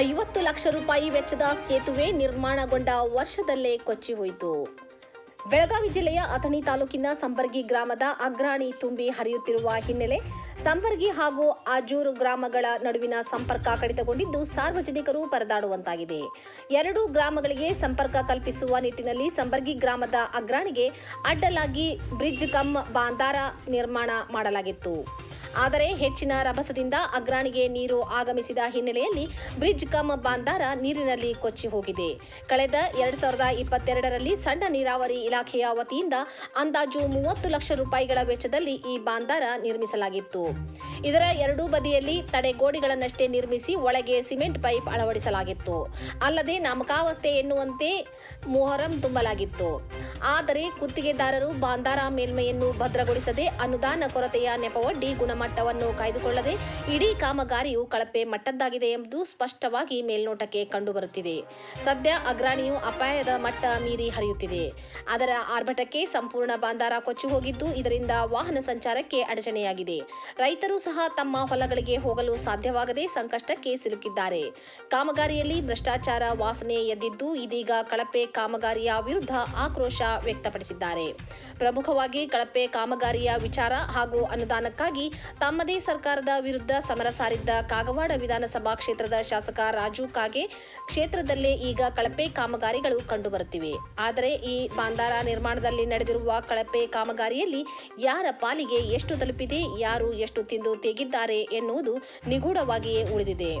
ಐವತ್ತು ಲಕ್ಷ ರೂಪಾಯಿ ವೆಚ್ಚದ ಸೇತುವೆ ನಿರ್ಮಾಣಗೊಂಡ ವರ್ಷದಲ್ಲೇ ಕೊಚ್ಚಿ ಹೋಯಿತು. ಬೆಳಗಾವಿ ಜಿಲ್ಲೆಯ ಅಥಣಿ ತಾಲೂಕಿನ ಸಂಬರ್ಗಿ ಗ್ರಾಮದ ಅಗ್ರಾಣಿ ತುಂಬಿ ಹರಿಯುತ್ತಿರುವ ಹಿನ್ನೆಲೆ ಸಂಬರ್ಗಿ ಹಾಗೂ ಆಜೂರು ಗ್ರಾಮಗಳ ನಡುವಿನ ಸಂಪರ್ಕ ಕಡಿತಗೊಂಡಿದ್ದು ಸಾರ್ವಜನಿಕರು ಪರದಾಡುವಂತಾಗಿದೆ. ಎರಡು ಗ್ರಾಮಗಳಿಗೆ ಸಂಪರ್ಕ ಕಲ್ಪಿಸುವ ನಿಟ್ಟಿನಲ್ಲಿ ಸಂಬರ್ಗಿ ಗ್ರಾಮದ ಅಗ್ರಾಣಿಗೆ ಅಡ್ಡಲಾಗಿ ಬ್ರಿಡ್ಜ್ ಕಮ್ ಬಾಂದಾರ ನಿರ್ಮಾಣ ಮಾಡಲಾಗಿತ್ತು. ಆದರೆ ಹೆಚ್ಚಿನ ರಭಸದಿಂದ ಅಗ್ರಾಣಿಗೆ ನೀರು ಆಗಮಿಸಿದ ಹಿನ್ನೆಲೆಯಲ್ಲಿ ಬ್ರಿಡ್ಜ್ ಕಮ್ ಬಾಂದಾರ ನೀರಿನಲ್ಲಿ ಕೊಚ್ಚಿ ಹೋಗಿದೆ. ಕಳೆದ ಎರಡ್ ಸಾವಿರದ ಇಪ್ಪತ್ತೆರಡರಲ್ಲಿ ಸಣ್ಣ ನೀರಾವರಿ ಇಲಾಖೆಯ ವತಿಯಿಂದ ಅಂದಾಜು ಮೂವತ್ತು ಲಕ್ಷ ರೂಪಾಯಿಗಳ ವೆಚ್ಚದಲ್ಲಿ ಈ ಬಾಂದಾರ ನಿರ್ಮಿಸಲಾಗಿತ್ತು. ಇದರ ಎರಡೂ ಬದಿಯಲ್ಲಿ ತಡೆಗೋಡೆಗಳನ್ನಷ್ಟೇ ನಿರ್ಮಿಸಿ ಒಳಗೆ ಸಿಮೆಂಟ್ ಪೈಪ್ ಅಳವಡಿಸಲಾಗಿತ್ತು. ಅಲ್ಲದೆ ನಾಮಕಾವಸ್ಥೆ ಎನ್ನುವಂತೆ ಮೊಹರಂ ತುಂಬಲಾಗಿತ್ತು. ಆದರೆ ಗುತ್ತಿಗೆದಾರರು ಬಾಂದಾರ ಮೇಲ್ಮೈಯನ್ನು ಭದ್ರಗೊಳಿಸದೆ ಅನುದಾನ ಕೊರತೆಯ ನೆಪವೊಡ್ಡಿ ಗುಣಮಟ್ಟವನ್ನು ಕಾಯ್ದುಕೊಳ್ಳದೆ ಇಡೀ ಕಾಮಗಾರಿಯು ಕಳಪೆ ಮಟ್ಟದ್ದಾಗಿದೆ ಎಂಬುದು ಸ್ಪಷ್ಟವಾಗಿ ಮೇಲ್ನೋಟಕ್ಕೆ ಕಂಡುಬರುತ್ತಿದೆ. ಸದ್ಯ ಅಗ್ರಾಣಿಯು ಅಪಾಯದ ಮಟ್ಟ ಮೀರಿ ಹರಿಯುತ್ತಿದೆ. ಅದರ ಆರ್ಭಟಕ್ಕೆ ಸಂಪೂರ್ಣ ಬಾಂದಾರ ಕೊಚ್ಚಿ ಹೋಗಿದ್ದು ಇದರಿಂದ ವಾಹನ ಸಂಚಾರಕ್ಕೆ ಅಡಚಣೆಯಾಗಿದೆ. ರೈತರು ಸಹ ತಮ್ಮ ಹೊಲಗಳಿಗೆ ಹೋಗಲು ಸಾಧ್ಯವಾಗದೆ ಸಂಕಷ್ಟಕ್ಕೆ ಸಿಲುಕಿದ್ದಾರೆ. ಕಾಮಗಾರಿಯಲ್ಲಿ ಭ್ರಷ್ಟಾಚಾರ ವಾಸನೆ ಎದ್ದಿದ್ದು ಇದೀಗ ಕಳಪೆ ಕಾಮಗಾರಿಯ ವಿರುದ್ಧ ಆಕ್ರೋಶ ವ್ಯಕ್ತಪಡಿಸಿದ್ದಾರೆ. ಪ್ರಮುಖವಾಗಿ ಕಳಪೆ ಕಾಮಗಾರಿಯ ವಿಚಾರ ಹಾಗೂ ಅನುದಾನಕ್ಕಾಗಿ ತಮ್ಮದೇ ಸರ್ಕಾರದ ವಿರುದ್ಧ ಸಮರ ಸಾರಿದ್ದ ಕಾಗವಾಡ ವಿಧಾನಸಭಾ ಕ್ಷೇತ್ರದ ಶಾಸಕ ರಾಜು ಕಾಗೆ ಕ್ಷೇತ್ರದಲ್ಲೇ ಈಗ ಕಳಪೆ ಕಾಮಗಾರಿಗಳು ಕಂಡುಬರುತ್ತಿವೆ. ಆದರೆ ಈ ಬಾಂದಾರ ನಿರ್ಮಾಣದಲ್ಲಿ ನಡೆದಿರುವ ಕಳಪೆ ಕಾಮಗಾರಿಯಲ್ಲಿ ಯಾರ ಪಾಲಿಗೆ ಎಷ್ಟು ತಲುಪಿದೆ, ಯಾರು ಎಷ್ಟು ತಿಂದು ತೆಗಿದ್ದಾರೆ ಎನ್ನುವುದು ನಿಗೂಢವಾಗಿಯೇ ಉಳಿದಿದೆ.